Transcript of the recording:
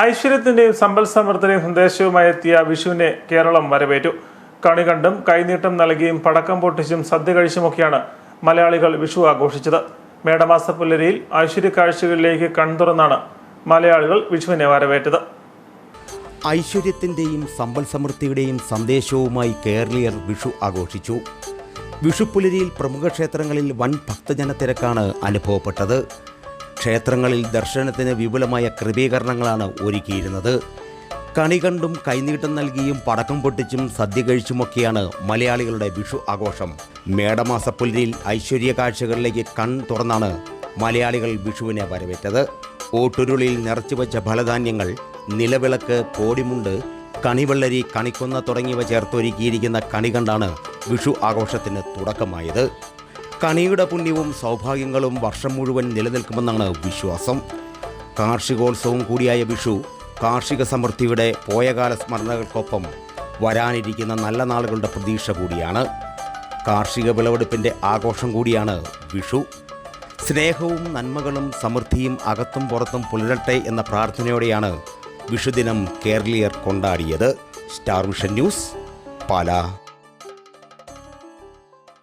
ഐശ്വര്യത്തിന്റെയും സമ്പൽ സമൃദ്ധിയുടെയും സന്ദേശവുമായി എത്തിയ വിഷുവിനെ കേരളം വരവേറ്റു. കണി കണ്ടും കൈനീട്ടം നൽകിയും പടക്കം പൊട്ടിച്ചും സദ്യ കഴിച്ചുമൊക്കെയാണ് മലയാളികൾ വിഷു ആഘോഷിച്ചത്. മേടമാസ പുലരിയിൽ ഐശ്വര്യ കാഴ്ചകളിലേക്ക് കൺതുറന്നാണ് മലയാളികൾ വിഷുവിനെ വരവേറ്റത്. ഐശ്വര്യത്തിന്റെയും സമ്പൽ സമൃദ്ധിയുടെയും സന്ദേശവുമായി കേരളീയർ വിഷു ആഘോഷിച്ചു. വിഷുപ്പുലരിയിൽ പ്രമുഖ ക്ഷേത്രങ്ങളിൽ വൻ ഭക്തജനത്തിരക്കാണ് അനുഭവപ്പെട്ടത്. ക്ഷേത്രങ്ങളിൽ ദർശനത്തിന് വിപുലമായ ക്രമീകരണങ്ങളാണ് ഒരുക്കിയിരുന്നത്. കണി കണ്ടും കൈനീട്ടം നൽകിയും പടക്കം പൊട്ടിച്ചും സദ്യ കഴിച്ചുമൊക്കെയാണ് മലയാളികളുടെ വിഷു ആഘോഷം. മേടമാസപ്പുലരിയിൽ ഐശ്വര്യ കാഴ്ചകളിലേക്ക് കൺ തുറന്നാണ് മലയാളികൾ വിഷുവിനെ വരവേറ്റത്. ഓട്ടുരുളിയിൽ നിറച്ചുവെച്ച ഫലധാന്യങ്ങൾ നിലവിളക്ക് കോടിമുണ്ട് കണിവെള്ളരി കണിക്കൊന്ന തുടങ്ങിയവ ചേർത്തൊരുക്കിയിരിക്കുന്ന കണി കണ്ടാണ് വിഷു ആഘോഷത്തിന് തുടക്കമായത്. കണിയുടെ പുണ്യവും സൗഭാഗ്യങ്ങളും വർഷം മുഴുവൻ നിലനിൽക്കുമെന്നാണ് വിശ്വാസം. കാർഷികോത്സവം കൂടിയായ വിഷു കാർഷിക സമൃദ്ധിയുടെ പോയകാല സ്മരണകൾക്കൊപ്പം വരാനിരിക്കുന്ന നല്ല നാളുകളുടെ പ്രതീക്ഷ കൂടിയാണ്. കാർഷിക വിളവെടുപ്പിന്റെ ആഘോഷം കൂടിയാണ് വിഷു. സ്നേഹവും നന്മകളും സമൃദ്ധിയും അകത്തും പുറത്തും പുലരട്ടെ എന്ന പ്രാർത്ഥനയോടെയാണ് വിഷുദിനം കേരളീയർ കൊണ്ടാടിയത്. Star vision news Pala.